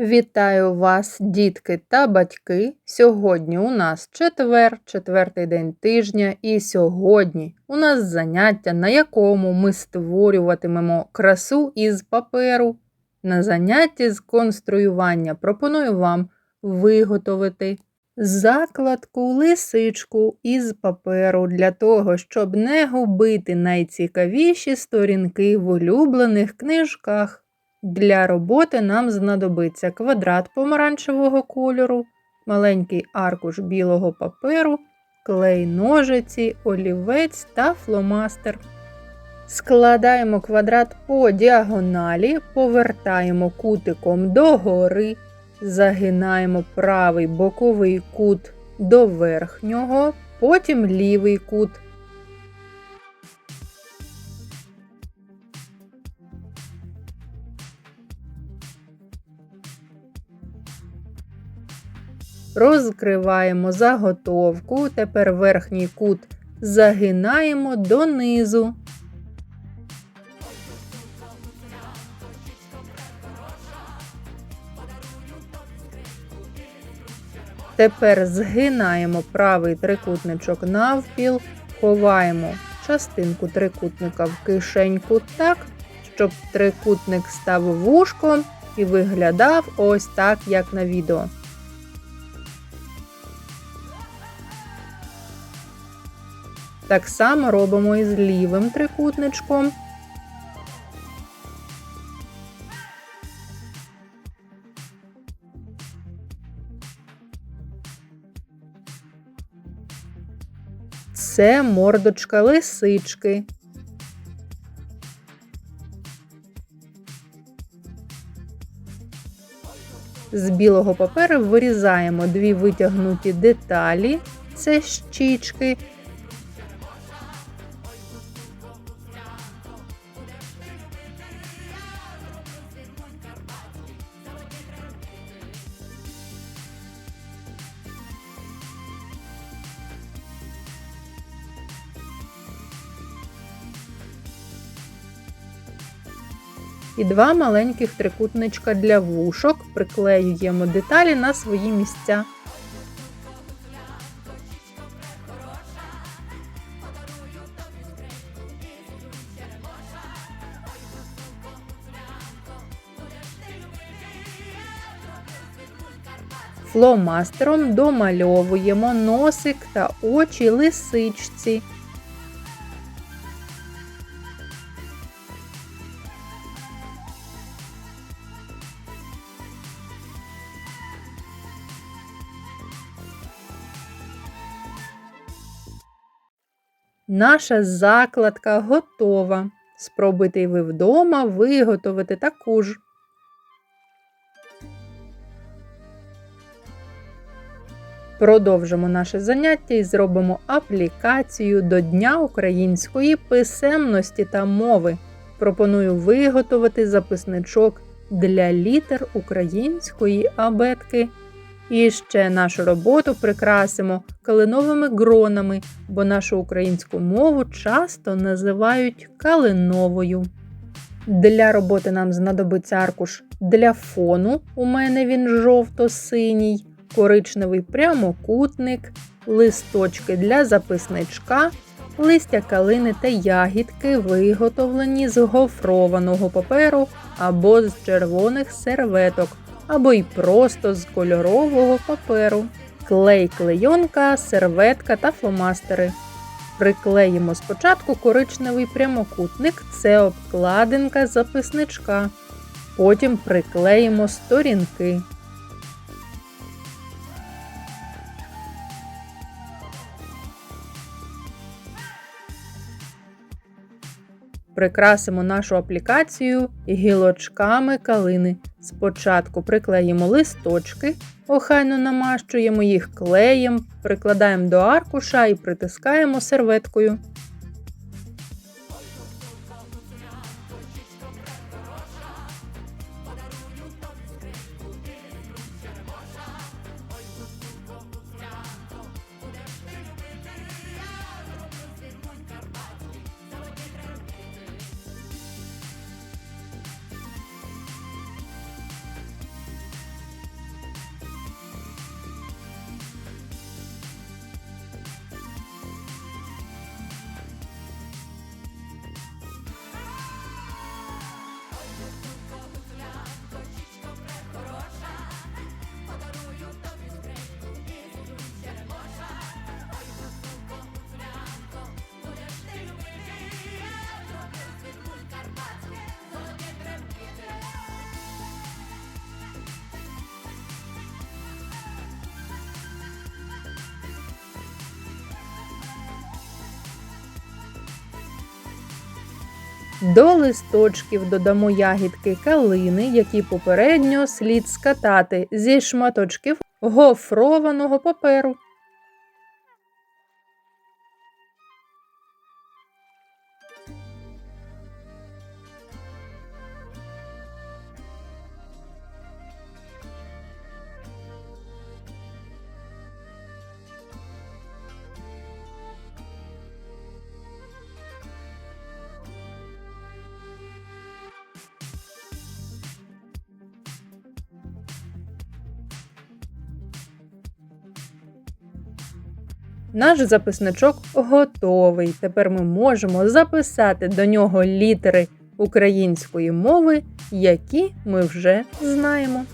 Вітаю вас, дітки та батьки. Сьогодні у нас четвер, четвертий день тижня, і сьогодні у нас заняття, на якому ми створюватимемо красу із паперу. На занятті з конструювання пропоную вам виготовити закладку лисичку із паперу для того, щоб не губити найцікавіші сторінки в улюблених книжках. Для роботи нам знадобиться квадрат помаранчевого кольору, маленький аркуш білого паперу, клей ножиці, олівець та фломастер. Складаємо квадрат по діагоналі, повертаємо кутиком догори, загинаємо правий боковий кут до верхнього, потім лівий кут. Розкриваємо заготовку, тепер верхній кут загинаємо донизу. Тепер згинаємо правий трикутничок навпіл, ховаємо частинку трикутника в кишеньку так, щоб трикутник став вушком і виглядав ось так, як на відео. Так само робимо і з лівим трикутничком. Це мордочка лисички. З білого паперу вирізаємо дві витягнуті деталі, це щічки. І два маленьких трикутничка для вушок. Приклеюємо деталі на свої місця. Фломастером домальовуємо носик та очі лисичці. Наша закладка готова. Спробуйте ви вдома виготовити таку ж. Продовжимо наше заняття і зробимо аплікацію до Дня української писемності та мови. Пропоную виготовити записничок для літер української абетки. І ще нашу роботу прикрасимо калиновими гронами, бо нашу українську мову часто називають калиновою. Для роботи нам знадобиться аркуш для фону. У мене він жовто-синій, коричневий прямокутник, листочки для записничка, листя калини та ягідки, виготовлені з гофрованого паперу або з червоних серветок або й просто з кольорового паперу, клей, клейонка, серветка та фломастери. Приклеїмо спочатку коричневий прямокутник, це обкладинка записничка. Потім приклеїмо сторінки. Прикрасимо нашу аплікацію гілочками калини. Спочатку приклеїмо листочки, охайно намащуємо їх клеєм, прикладаємо до аркуша і притискаємо серветкою. До листочків додамо ягідки калини, які попередньо слід скатати зі шматочків гофрованого паперу. Наш записничок готовий. Тепер ми можемо записати до нього літери української мови, які ми вже знаємо.